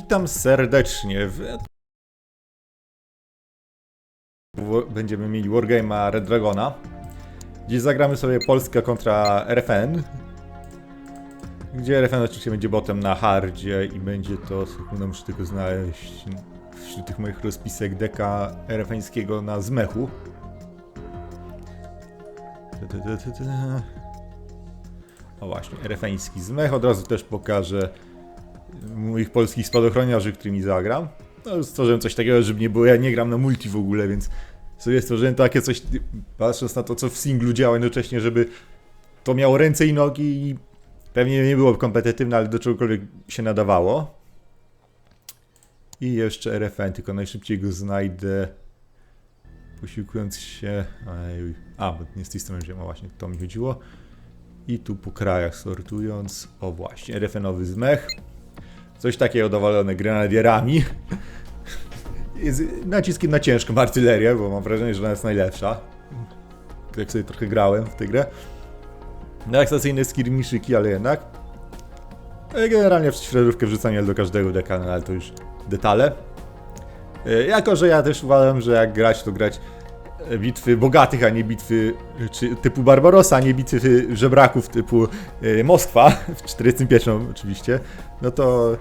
Witam serdecznie w... Będziemy mieli Wargame'a Red Dragona. Dziś zagramy sobie Polska kontra RFN. Gdzie RFN oczywiście będzie botem na hardzie i będzie to, sekundę muszę tylko znaleźć wśród tych moich rozpisek deka RFNskiego na zmechu. O właśnie, RFNski zmech. Od razu też pokażę moich polskich spadochroniarzy, którymi zagram. No, stworzyłem coś takiego, żeby nie było, ja nie gram na multi w ogóle, więc sobie stworzyłem takie coś, patrząc na to, co w singlu działa jednocześnie, żeby to miało ręce i nogi i pewnie nie było kompetytywne, ale do czegokolwiek się nadawało. I jeszcze RFN, tylko najszybciej go znajdę posiłkując się... A, bo nie z tej strony wziąłem, właśnie, to mi chodziło. I tu po krajach sortując, o właśnie, RFN-owy zmech. Coś takiego dowalone grenadierami. Z naciskiem na ciężką artylerię, bo mam wrażenie, że ona jest najlepsza. Jak sobie trochę grałem w tę grę. Relaksacyjne skirmiszyki, ale jednak. E, Generalnie w środówkę wrzucanie do każdego deka, no ale to już detale. E, Jako, że ja też uważam, że jak grać, to grać bitwy bogatych, a nie bitwy czy, typu Barbarossa, a nie bitwy żebraków typu e, Moskwa, w 41 oczywiście, no to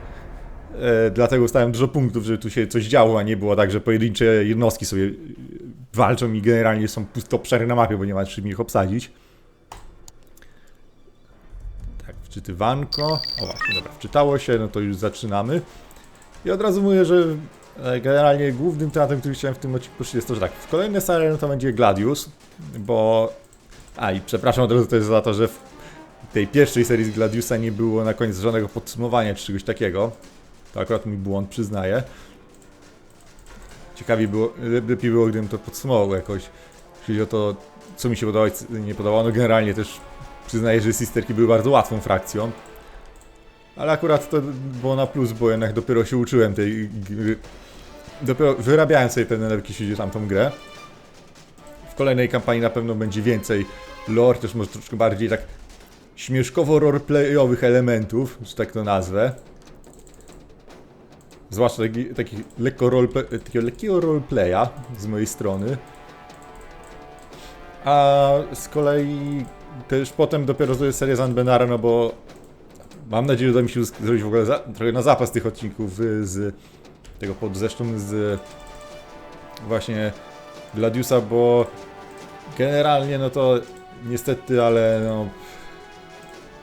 e, dlatego ustałem dużo punktów, żeby tu się coś działo, a nie było tak, że pojedyncze jednostki sobie e, walczą i generalnie są puste obszary na mapie, bo nie ma czym ich obsadzić. Tak, wczytywanko. O właśnie, dobra, wczytało się, no to już zaczynamy. I od razu mówię, że generalnie głównym tematem, który chciałem w tym odcinku poruszyć jest to, że tak, w kolejnej serii to będzie Gladius, bo... A i przepraszam od razu też za to, że w tej pierwszej serii z Gladiusa nie było na koniec żadnego podsumowania czy czegoś takiego. To akurat mój błąd, przyznaję. Ciekawie było, lepiej było, gdybym to podsumował jakoś. Jeśli o to, co mi się podobało i nie podobało. No generalnie też przyznaję, że Sisterki były bardzo łatwą frakcją. Ale akurat to było na plus, bo jednak dopiero się uczyłem tej gry. Dopiero wyrabiałem sobie pewne nawyki, jeśli o tamtą grę. W kolejnej kampanii na pewno będzie więcej lore, też może troszkę bardziej tak śmieszkowo roleplayowych elementów, że tak to nazwę. Zwłaszcza taki, taki lekko roleplay, takiego lekkiego roleplaya z mojej strony. A z kolei też potem dopiero zrobię serię z Anbenara, no bo mam nadzieję, że uda mi się zrobić w ogóle za, trochę na zapas tych odcinków y, z tego pod zresztą z właśnie Gladiusa, bo generalnie no to niestety, ale no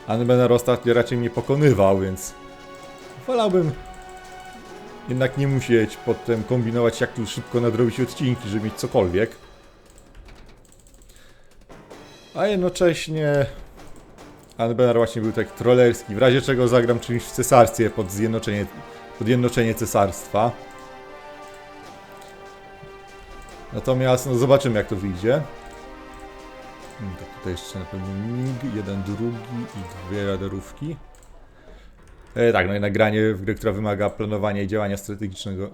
Anbenar ostatnio raczej mnie pokonywał, więc wolałbym jednak nie musieć potem kombinować jak tu szybko nadrobić odcinki, żeby mieć cokolwiek. A jednocześnie Anbenar właśnie był tak trollerski, w razie czego zagram czymś w cesarstwie pod zjednoczenie, pod jednoczenie cesarstwa. Natomiast no zobaczymy jak to wyjdzie. Hmm, tutaj jeszcze na pewno mig, jeden drugi i dwie radarówki. E, tak, no i nagranie w grę, która wymaga planowania i działania strategicznego. E,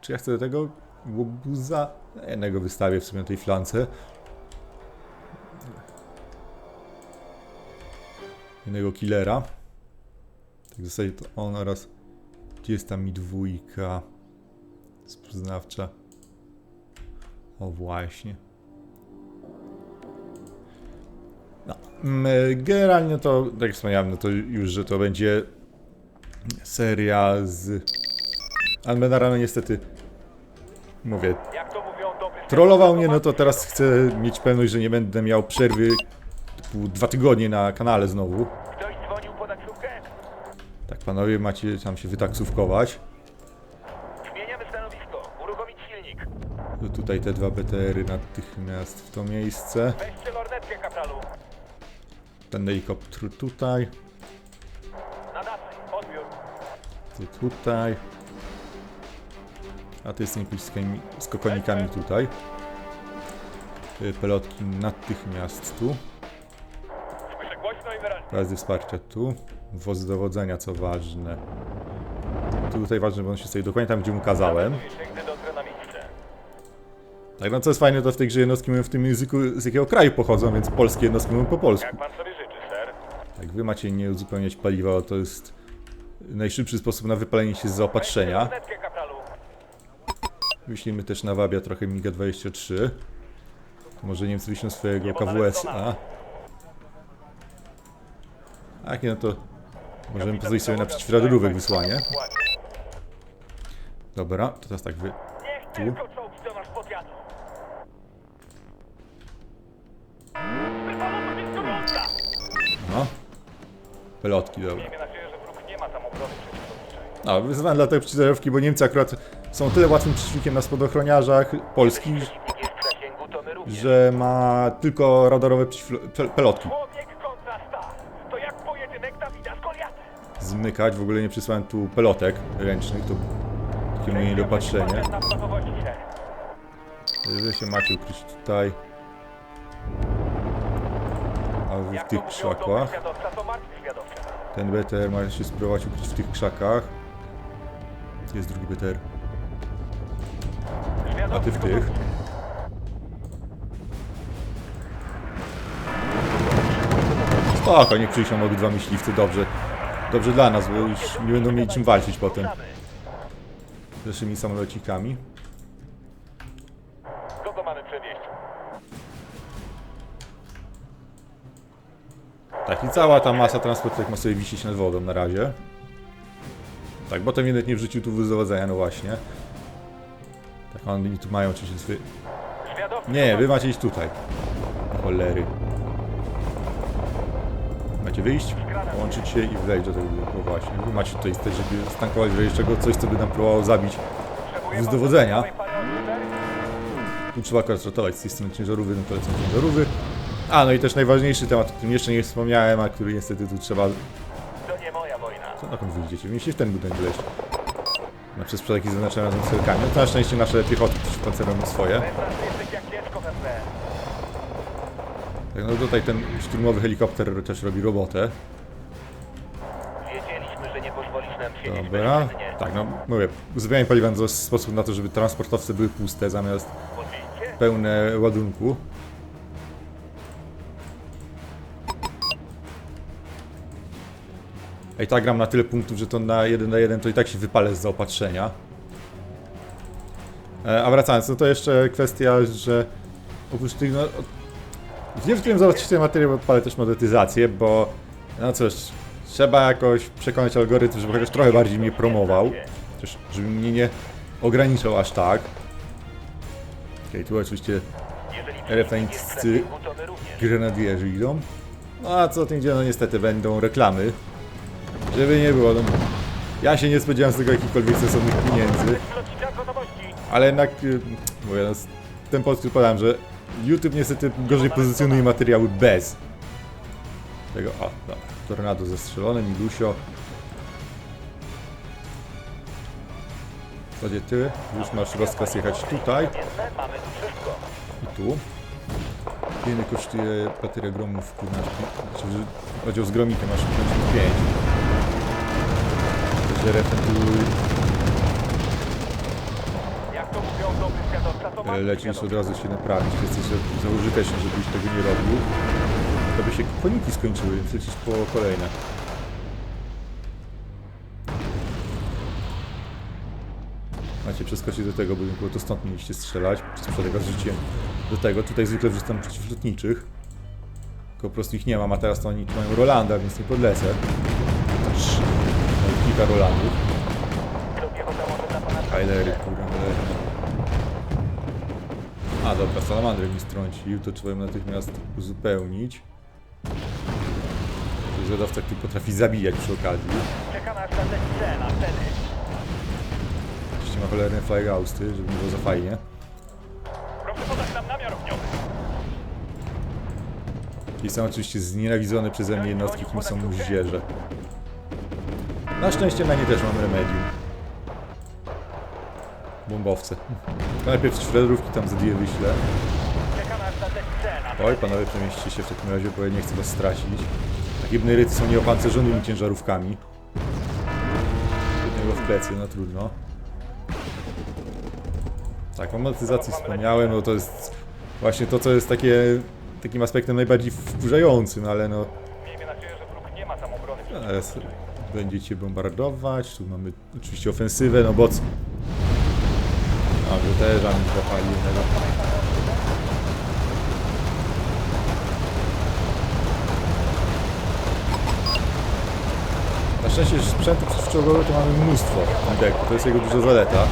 czy ja chcę do tego łobuza? Jednego wystawię w sumie na tej flance. Jednego killera. Tak w zasadzie to on oraz... Gdzie jest tam mi dwójka? Spoznawcza. O właśnie. No, mm, generalnie to, tak jak wspomniałem, no to już, że to będzie seria z Almenara, no niestety mówię, trollował mnie, no to teraz chcę mieć pewność, że nie będę miał przerwy typu dwa tygodnie na kanale znowu. Ktoś dzwonił po taksówkę? Tak, panowie, macie tam się wytaksówkować. Zmieniamy stanowisko. Uruchomić silnik. Tutaj te dwa BTR-y natychmiast w to miejsce. Weźcie lornetkę, kapralu. Ten helikopter tutaj, Nadawcy. Odbiór. ty tutaj. A ty z tymi pociskami, z kokonikami tutaj. Pelotki natychmiast tu. Słyszę głośno i wyraźnie. Razy wsparcia tu. Woz dowodzenia, co ważne. Tutaj ważne, bo on się stoi dokładnie tam, gdzie mu kazałem. Tak, no co jest fajne, to w tej grze jednostki mówią w tym języku, z jakiego kraju pochodzą, więc polskie jednostki mówią po polsku. Jak pan sobie życzy, ser? Jak wy macie nie uzupełniać paliwa, to jest najszybszy sposób na wypalenie się z zaopatrzenia. Wyślimy też na Wabia trochę MiGa-23. Może Niemcy wyślą swojego KWS-a. Tak, nie, no to możemy pozwolić sobie na przeciwradarówek wysłanie. Dobra, to teraz tak wy... Tu. No. Pelotki, dobra. Przeciwlotniczej. No, wyzywałem dlatego przeciwradarówki, bo Niemcy akurat są tyle łatwym przeciwnikiem na spadochroniarzach polskich, że ma tylko radarowe pelotki. Człowiek kontra stal. To jak pojedynek Dawida z Goliatem. Zmykać, w ogóle nie przysłałem tu pelotek ręcznych, to takie moje niedopatrzenie. Wy się macie ukryć tutaj. A w tych krzakach. Ten BTR ma się spróbować ukryć w tych krzakach. Jest drugi BTR. A ty w tych? Spoko, niech przyjdą obydwa myśliwcy, dobrze. Dobrze dla nas, bo już nie będą mieli czym walczyć potem. Z naszymi samolocikami. Kogo mamy przewieźć? Tak, i cała ta masa transporterek ma sobie wisieć nad wodą na razie. Tak, bo ten jednak nie wrzucił tu wyzowodzenia, no właśnie. Tak, oni tu mają swoje... Świadowcy Nie, wy macie iść tutaj. Cholery. Macie wyjść, połączyć się i wejść do tego bloku właśnie. Wy macie tutaj stać, żeby stankować w czego coś, co by nam próbowało zabić. z dowodzenia. Tu trzeba akurat ratować z tej strony ciężarówki, no to lecą ciężarówki. A, no i też najważniejszy temat, o którym jeszcze nie wspomniałem, a który niestety tu trzeba To nie moja wojna. Co dokąd wyjdziecie? Mieliście w ten budynek wleźć. Na przez przypadki zaznaczone razem z celkami. No to na szczęście nasze piechoty przeciwpancerone swoje. Wędrz jesteś jak dziecko we mgle. Tak, no tutaj ten szturmowy helikopter też robi robotę. Wiedzieliśmy, że nie pozwolisz nam siedzieć Dobra. Tak, no mówię, uzupełniam paliwa to jest sposób na to, żeby transportowce były puste zamiast pełne ładunku. I tak gram na tyle punktów, że to na 1 na 1 to i tak się wypalę z zaopatrzenia. E, A wracając, no to jeszcze kwestia, że oprócz tych, no... Wiem, w którym zobaczyć ten materiał, odpalę też monetyzację, bo... No cóż, trzeba jakoś przekonać algorytm, żeby chociaż trochę bardziej mnie promował. Też, żeby mnie nie ograniczał aż tak. Okej, tu oczywiście w również. grenadierzy idą. No a co tym gdzie no niestety będą reklamy. Żeby nie było, no, ja się nie spodziewałem z tego jakichkolwiek sensownych pieniędzy, ale jednak, y, mówię, no, ten podskrót podałem, że YouTube niestety gorzej pozycjonuje materiały bez tego, o, dobra, tornado zestrzelone, Milusio. W zasadzie ty, już masz rozkaz jechać tutaj i tu. Ile kosztuje bateria gromów, znaczy, chodzi o zgromiki, masz 55. Że repetuj, Jak to mówią dobry świadowca, to e, martwy lecisz od razu się naprawić, to jest coś za- użyteczne, żebyś tego nie robił. To by się koniki skończyły, więc lecisz po kolejne. Macie przeskoczyć do tego budynku, bo to stąd mieliście strzelać. Przez was rzuciłem do tego. Tutaj zwykle wrzucam przeciwlotniczych. Tylko po prostu ich nie mam, a teraz to oni mają Rolanda, więc nie podlecę. Mam kilka Rolandów. Kylery, kurwa. A dobra, salamandrę mi strącił, to trzeba ją natychmiast uzupełnić. Zwiadowca, który potrafi zabijać przy okazji. Czeka na statek C na wtedy. Oczywiście ma cholerne flygausty, żeby nie było za fajnie. Proszę podać nam namiar ogniowy. I są oczywiście znienawidzone przeze mnie jednostki, którymi są moździerze. Na szczęście na nie też mam remedium. Bombowce. To najpierw szwedrówki tam za dwie wyślę. Oj, panowie, przemieśćcie się w takim razie, bo ja nie chcę was stracić. Takie bneryty są nieopancerzonymi ciężarówkami. Jednego w plecy, no trudno. Tak, o monetyzacji wspomniałem, no to jest właśnie to, co jest takie, takim aspektem najbardziej wkurzającym, ale no... Miejmy nadzieję, że wróg nie ma tam obrony. Ale s- będziecie bombardować. Tu mamy oczywiście ofensywę, no bo... c- Dobrze, też mamy zapali jednego. Na szczęście sprzętu przeciwczołgowego to mamy mnóstwo deku, to jest jego duża zaleta.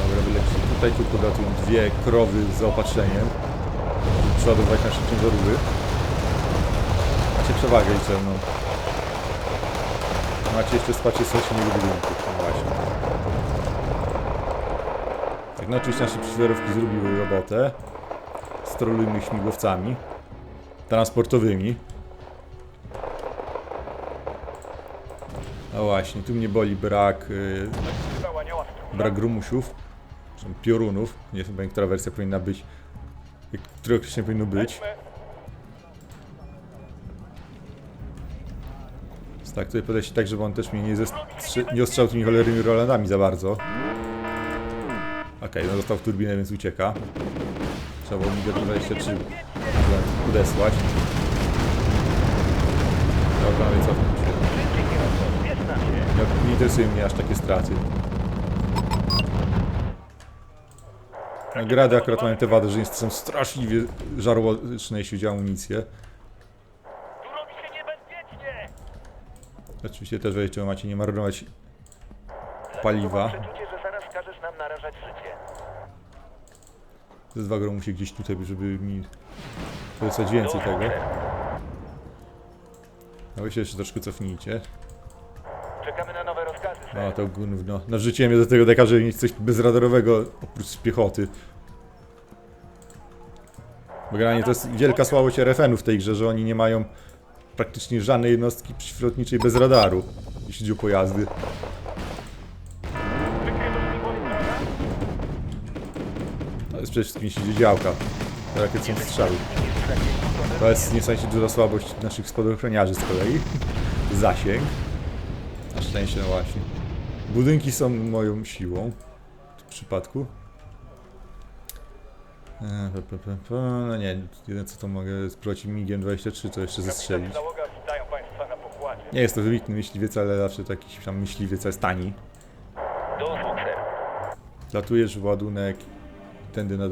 Dobra, wylecimy. Tutaj tylko gatują dwie krowy z zaopatrzeniem. Przeładować nasze ciężarówki. Macie przewagę liczebną. Macie jeszcze wsparcie sąsiedniego budynku. No właśnie. Tak, no oczywiście nasze prześwierówki zrobiły robotę. Strolujmy śmigłowcami. Transportowymi. No właśnie, tu mnie boli brak, yy, brak grumusiów, czy piorunów. Nie wiem, która wersja powinna być, jak- które określenie powinno być. Tak, tutaj podejść tak, żeby on też mnie nie, nie ostrzał tymi cholernymi Rolandami za bardzo. No został w turbinę, więc ucieka. Trzeba było mi 23 odesłać. Dobra, no i co tam się... Nam się. Nie, nie interesują mnie aż takie straty. Nagrady akurat mają tę wadę, że niestety są straszliwie żarłoczne, jeśli chodzi o amunicję. Oczywiście też wejście macie nie marnować paliwa. Mam przeczucie, że zaraz każesz nam narażać życie. Ze dwa gromusie gdzieś tutaj, żeby mi wysłać więcej tego. A wy się jeszcze troszkę cofnijcie. Czekamy na nowe rozkazy, No ser. to gówno. Narzuciłem je do tego deka, żeby mieć coś bezradarowego oprócz piechoty. Bo generalnie to jest wielka słabość RFN-u w tej grze, że oni nie mają praktycznie żadnej jednostki przeciwlotniczej bez radaru, jeśli chodzi o pojazdy. Jeśli chodzi o działka. Jakie są strzały. To jest niesamowicie duża słabość naszych spadochroniarzy z kolei. Zasięg. Na szczęście, no właśnie. Budynki są moją siłą. W przypadku. E. No nie, jedyne co to mogę spróbować migiem 23 to jeszcze zestrzelić. Nie jest to wybitny myśliwiec, ale zawsze taki tam myśliwiec jest tani. Latujesz ładunek tędy na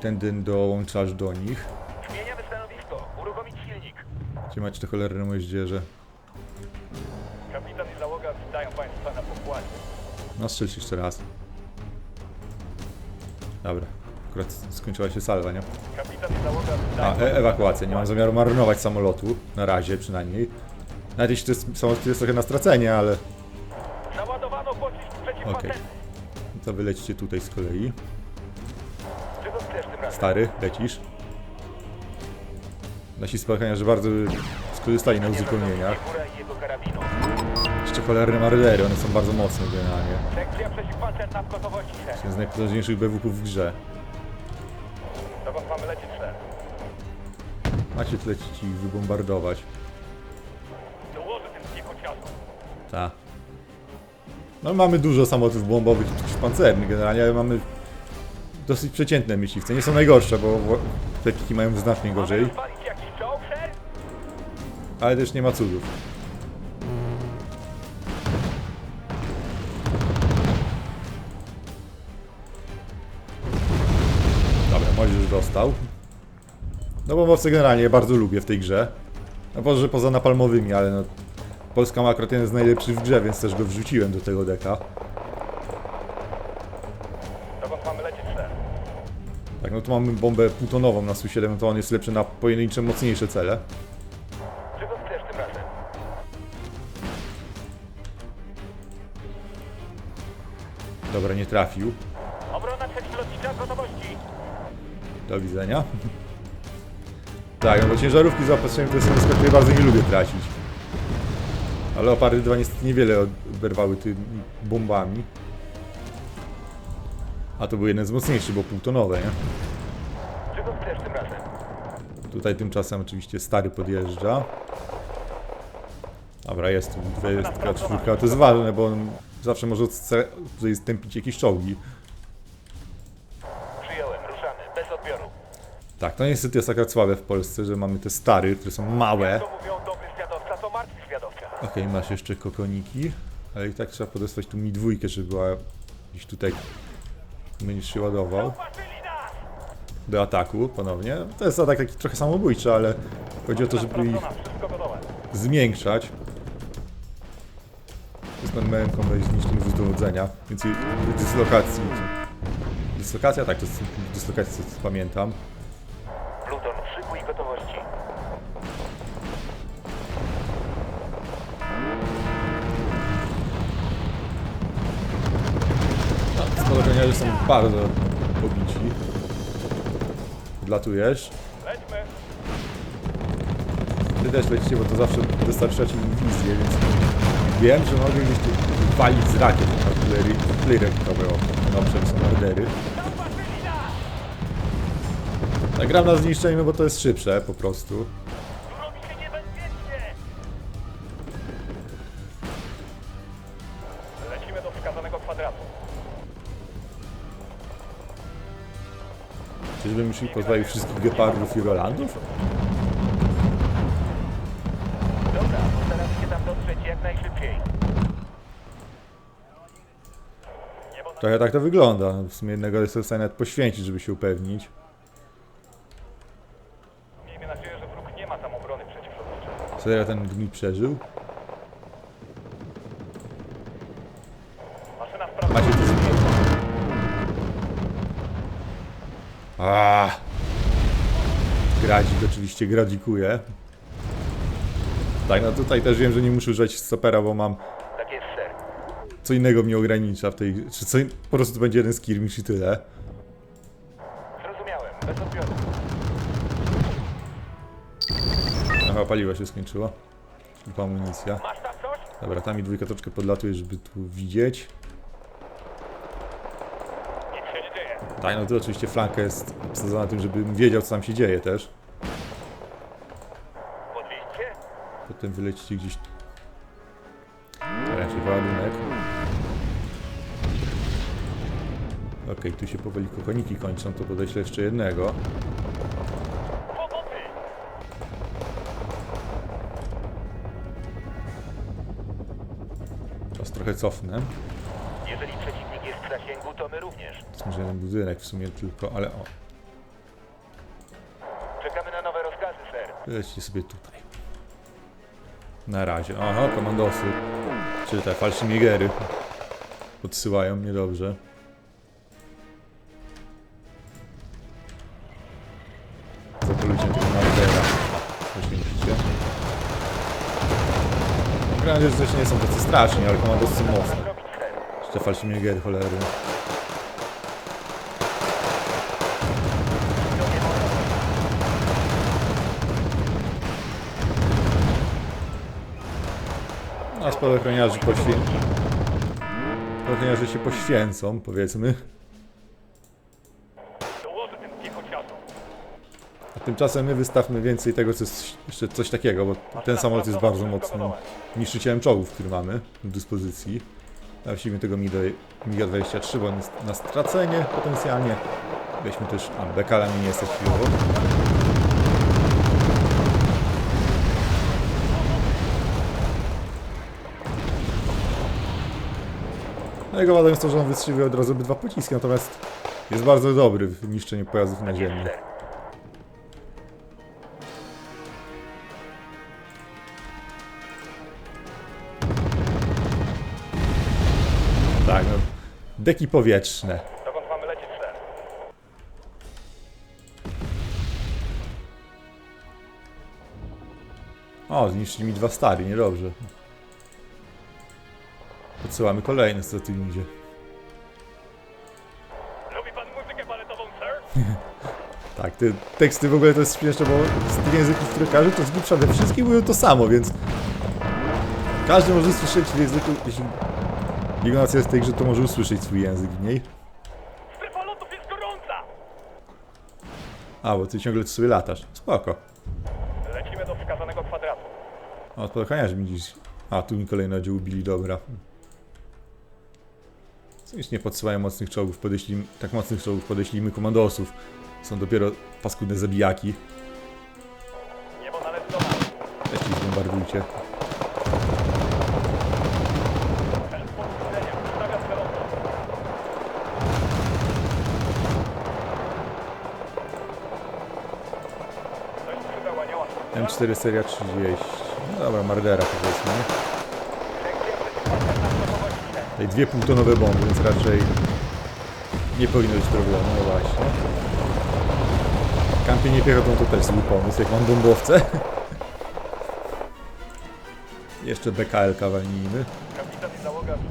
tędy dołączasz do nich. Zmieniamy stanowisko. Uruchomić silnik. Gdzie macie te cholerne moździerze? Kapitan i załoga witają Państwa na pokładzie. No strzelć jeszcze raz. Dobra. Akurat skończyła się salwa, nie? Kapitan i załoga A, witają e ewakuacja. Nie mam zamiaru marnować samolotu. Na razie przynajmniej. Nawet jeśli to jest, samolot jest trochę na stracenie, ale pocisk przeciwpancerny. to wylecicie tutaj z kolei. Stary, lecisz. Nasi że bardzo skorzystali na uzupełnieniach. Jeszcze cholerne mardery, one są bardzo mocne generalnie. Sekcja. Jeden z najpotężniejszych BWP-ów w grze. Mamy? Macie tu i wybombardować. Dołożę tym piechociarzom. Ta. No mamy dużo samolotów bombowych i przeciwpancernych generalnie, ale mamy dosyć przeciętne myśliwce. Nie są najgorsze, bo te piki mają znacznie gorzej, ale też nie ma cudów. Dobra, Mojżesz dostał. No bombowce generalnie bardzo lubię w tej grze. No może poza napalmowymi, ale no... Polska ma akurat jeden z najlepszych w grze, więc też go wrzuciłem do tego deka. No tu mamy bombę plutonową na Su-7, no to on jest lepszy na pojedyncze, mocniejsze cele. Czego chcesz tym razem? Dobra, nie trafił. Obrona przeciwlotnicza gotowości. Do widzenia. Tak, no bo ciężarówki z zaopatrzeniem to jest jednostka, której bardzo nie lubię tracić. Ale Leopardy 2 niestety niewiele oberwały tymi bombami. A to był jeden z mocniejszych, bo półtonowe, nie? Czego chcesz tym razem? Tutaj tymczasem oczywiście stary podjeżdża. Dobra, jest tu dwudziestka, czwórka, to jest ważne, bo on zawsze może tutaj stępić jakieś czołgi. Przyjąłem, ruszamy, bez odbioru. Tak, to niestety jest akurat słabe w Polsce, że mamy te stary, które są małe. To mówią dobry świadowca, to martwy świadowca. Okej, masz jeszcze kokoniki, ale i tak trzeba podesłać tu mi dwójkę, żeby była gdzieś tutaj będziesz się ładował do ataku ponownie. To jest atak taki trochę samobójczy, ale chodzi o to, żeby ich. To jest ten męką jest zniszczony wóz dowodzenia, więc i dyslokacji. Dyslokacja? Tak, to jest dyslokacja, co pamiętam. Spadochroniarze są bardzo pobici. Odlatujesz. Lećmy. Ty też lecicie, bo to zawsze dostarczacie mi wizję, więc wiem, że mogę gdzieś tu walić z rakiet artylerii. Rakietowej, o, na przykład są nas! Tak gram na zniszczenie, bo to jest szybsze po prostu. Czyżbym już ich pozbawił wszystkich gepardów i rolandów? Dobra, postaramy się tam dotrzeć jak najszybciej. Trochę tak to wygląda. W sumie jednego stanie nawet poświęcić, żeby się upewnić. Miejmy nadzieję, że wróg nie ma tam obrony przeciwlotniczej. Serio ten gnój przeżył? Gradzik oczywiście gradzikuje. Tak, no tutaj też wiem, że nie muszę używać stopera, bo mam Tak jest, ser. co innego mnie ogranicza w tej... Czy co, po prostu będzie jeden skirmish i tyle. Zrozumiałem, bez odbioru. Aha, paliwo się skończyło. Tylko amunicja. Masz tam coś? Dobra, tam i dwójka troszkę podlatuje, żeby tu widzieć. Nic się nie dzieje. Tak, no to oczywiście flanka jest obsadzona tym, żebym wiedział, co tam się dzieje też. Potem wylecicie gdzieś... Raczej ładunek. Okej, tu się powoli kokoniki kończą, to podeślę jeszcze jednego. Teraz trochę cofnę. Jeżeli przeciwnik jest w zasięgu, to my również. To jest jeden budynek w sumie tylko, ale o. Czekamy na nowe rozkazy, ser. Lećcie sobie tutaj. Na razie. Aha, komandosy. Czyli te falszymiegery. Podsyłają mnie dobrze. Zapolujcie tego Mardera. Już nie nie są tacy straszni, ale komandosy są mocne. Jeszcze falszymiegery, cholery. Spadochroniarzy poświę... Spadochroniarze się poświęcą, powiedzmy. A tymczasem my wystawmy więcej tego, co jest jeszcze coś takiego, bo ten samolot jest bardzo mocnym niszczycielem czołgów, który mamy w dyspozycji. Właściwie tego MiGa-23, bo on jest na stracenie potencjalnie. Weźmy też... A, Bekala nie jest chwilowo. No jego wadą jest to, że on wystrzeliwuje od razu obydwa pociski, natomiast jest bardzo dobry w niszczeniu pojazdów naziemnych. Ser. Tak, no. Deki powietrzne. Dokąd mamy lecieć, ser? O, zniszczyli mi dwa stary, niedobrze. Podsyłamy kolejne, co tu idzie. Lubi pan muzykę baletową, ser? Tak, te teksty w ogóle to jest śmieszne, bo z tych języków, które każdy, to z grubsza we wszystkich mówią to samo, więc... Każdy może słyszeć w języku, jeśli... Jego nacja jest tej, że to może usłyszeć swój język w niej. Strefa lotów jest gorąca! A, bo ty ciągle sobie latasz. Spoko. Lecimy do wskazanego kwadratu. O, spadochroniarze mi dziś... A, tu mi kolejny oddział ubili, dobra. Cynicznie podsyłają mocnych czołgów, podeśli, tak mocnych czołgów podeślijmy komandosów. Są dopiero paskudne zabijaki. Niebo nalecono. Też ich zbombardujcie. M4 seria 30. No dobra, Mardera powiedzmy. Dwie półtonowe bomby, więc raczej nie powinno być problemu, no właśnie. Kampienie piechotą to też zły pomysł, jak mam bombowce. Jeszcze BKL walnijmy.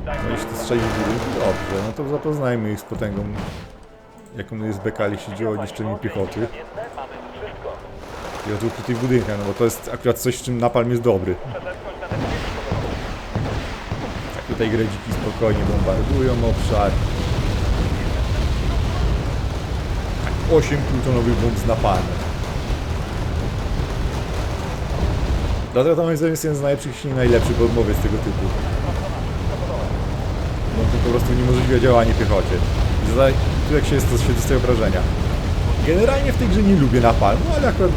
No jeśli strzeli w dobrze, no to zapoznajmy ich z potęgą, jaką jest BKL, jeśli chodzi o niszczenie piechoty. I o tu przy tych budynkach, no bo to jest akurat coś, w czym napalm jest dobry. Tak tutaj gredziki spokojnie bombardują obszar. Tak, 8 plutonowych bomb z napalmem. Dlatego to moim zdaniem jest jeden z najlepszych, jeśli nie najlepszy bombowiec tego typu. Bo to po prostu niemożliwe działanie piechocie. I zadaj, tu jak się jest, to się dostaje obrażenia. Generalnie w tej grze nie lubię napalmu, ale akurat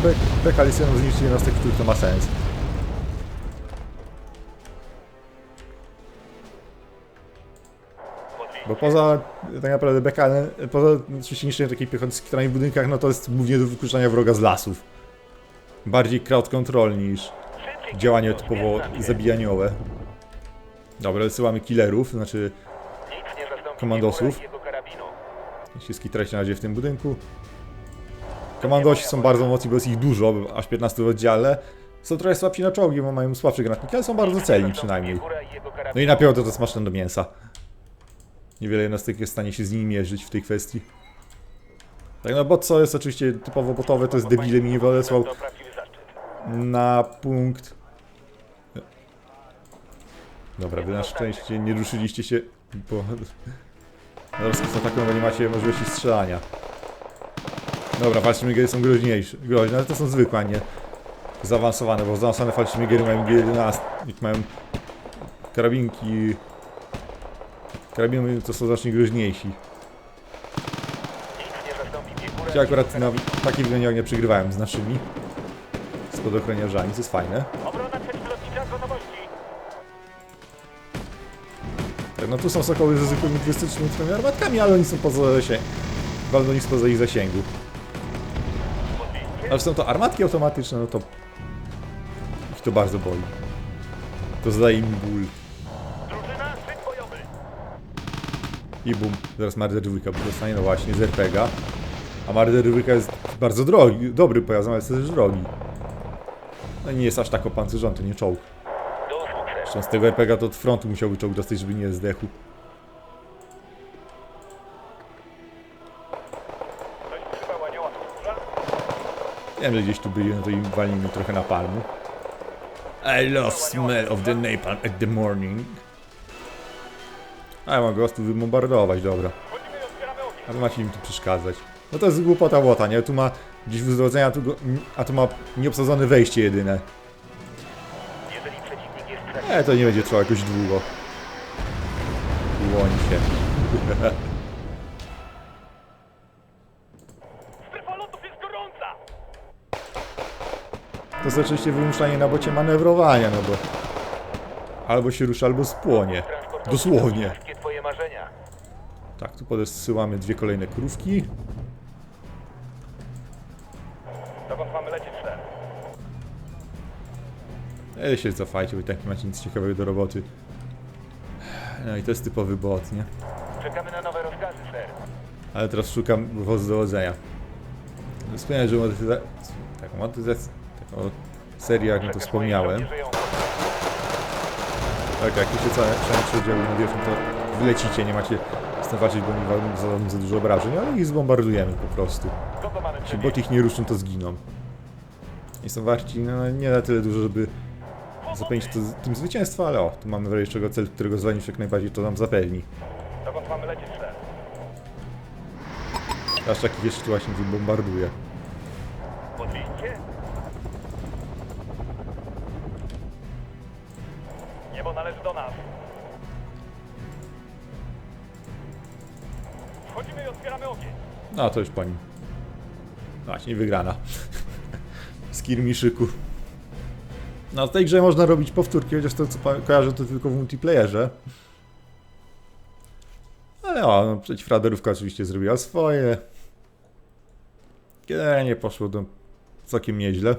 Bekalisjoną zniszczyć jednostek, których to ma sens. Bo poza tak naprawdę BKL, poza oczywiście niszczeniem takiej piechoty w budynkach, no to jest głównie do wykluczania wroga z lasów. Bardziej crowd control niż działanie typowo zabijaniowe. Dobra, wysyłamy killerów, znaczy nie zastąpi Komandosów. Niemora i jego karabinu. się skitrać na razie w tym budynku. Komandosi są bardzo mocni, bo jest ich dużo, aż 15 w oddziale. Są trochę słabsi na czołgi, bo mają słabsze granatniki, ale są bardzo celni przynajmniej. No i na piechotę to maszynę do mięsa. Niewiele jednostek jest w stanie się z nimi mierzyć w tej kwestii. Tak, no bot co jest oczywiście typowo botowe, to jest debilem i nie zaszczyt. na punkt. Dobra, wy na szczęście nie ruszyliście się, bo zaraz z atakują, bo nie macie możliwości strzelania. Dobra, falszymigiery są groźniejsze, groźne, ale to są zwykłe, a nie zaawansowane, bo zaawansowane falszymigiery mają G11, jak mają karabinki. Karabiny to są znacznie groźniejsi. Nie i akurat na takich wymieniach nie przegrywałem z naszymi spadochroniarzami, co jest fajne. Tak, no tu są sokoły ze zwykłymi 23 armatkami, ale oni są poza zasięgu. Bardzo nic poza ich zasięgu. Ale są to armatki automatyczne, no to ich to bardzo boli. To zadaje im ból. I bum, zaraz Marder dwójka dostanie, no właśnie, z RPGa. A Marder dwójka jest bardzo drogi, dobry pojazd, ale jest też drogi. No i nie jest aż tak opancerzony, to nie czołg. Zresztą z tego RPGa to od frontu musiałby czołg dostać, żeby nie zdechł. Wiem, że gdzieś tu byli, no to im walimy trochę na palmu. I love smell of the napalm at the morning. A ja mogę was tu wybombardować, dobra. A wy macie im tu przeszkadzać. No to jest głupota błota, nie? Tu ma gdzieś w zwodzenia, a tu, go, a tu ma nieobsadzone wejście jedyne. E, to nie będzie trwało jakoś długo. Łoni się. To jest oczywiście wymuszanie na bocie manewrowania, no bo... Albo się rusza, albo spłonie. Dosłownie. Tak, tu podesyłamy dwie kolejne krówki. Dokąd mamy lecieć, ser? E, się cofajcie, bo i tak nie macie nic ciekawego do roboty. No i to jest typowy bot, nie? Czekamy na nowe rozkazy, ser. Ale teraz szukam wozu dowodzenia. Wspomniałem, że modytyzacja... Taką modytyzację... Taką serię, jak no to wspomniałem. Tak, jak już się całe oddziały na wierzchu, to wylecicie, nie macie tym walczyć, bo oni walą za, za dużo obrażeń, ale ich zbombardujemy po prostu. Jeśli bot ich nie ruszą, to zginą. I są warci no, nie na tyle dużo, żeby zapewnić to, tym zwycięstwo, ale o, tu mamy wreszcie czego cel, którego zwalnić jak najbardziej to nam zapewni. Dokąd mamy lecieć? Aż taki tu właśnie wybombarduje. No to już po nim. Właśnie wygrana. Z Kirmiszyku. No w tej grze można robić powtórki, chociaż to co kojarzę to tylko w multiplayerze. Ale o, no przeciwraderówka oczywiście zrobiła swoje. Generalnie poszło to całkiem nieźle.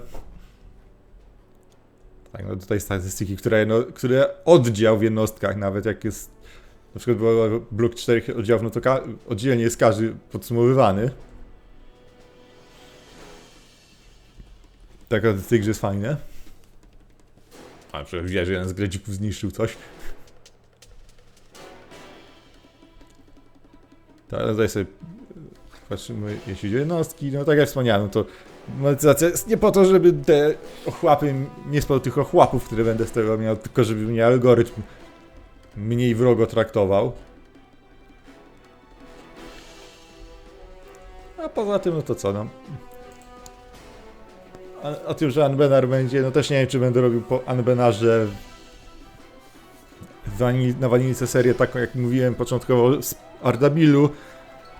Tak, no tutaj statystyki, które, które oddział w jednostkach, nawet jak jest na przykład był blok 4 oddziałów, no to oddzielnie jest każdy podsumowywany. Taka statystyk, że jest fajne. A przykład widać, że jeden z gredzików zniszczył coś. Tak, tutaj sobie patrzymy, jeśli o jednostki, no tak jak wspomniałem, no to monetyzacja jest nie po to, żeby te ochłapy, nie spał tych ochłapów, które będę z tego miał, tylko żeby mnie algorytm mniej wrogo traktował. A poza tym, no to co, no. A, o tym, że Anbenar będzie, no też nie wiem, czy będę robił po Anbenarze na wanilce serię taką, jak mówiłem początkowo z Ardabilu.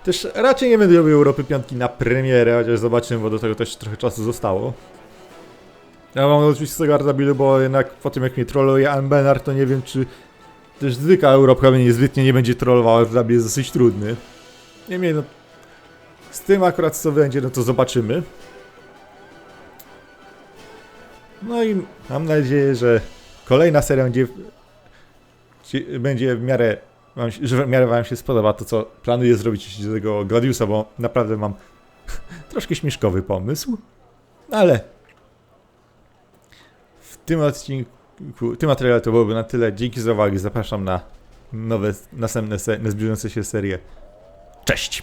Też raczej nie będę robił Europy Piątki na premierę, chociaż zobaczymy, bo do tego też trochę czasu zostało. Ja mam oczywiście z tego Ardabilu, bo jednak po tym jak mnie trolluje Anbenar, to nie wiem, czy też zwykła Europka mnie niezbytnie nie będzie trollowała, Ardabil jest dosyć trudny. Niemniej, no, z tym akurat co będzie, no to zobaczymy. No i mam nadzieję, że kolejna seria będzie, będzie w miarę, że w miarę wam się spodoba to, co planuję zrobić z tego Gladiusa, bo naprawdę mam troszkę śmieszkowy pomysł, ale w tym odcinku, tym materiale to byłoby na tyle. Dzięki za uwagę, zapraszam na nowe, następne, se- zbliżające się serie. Cześć!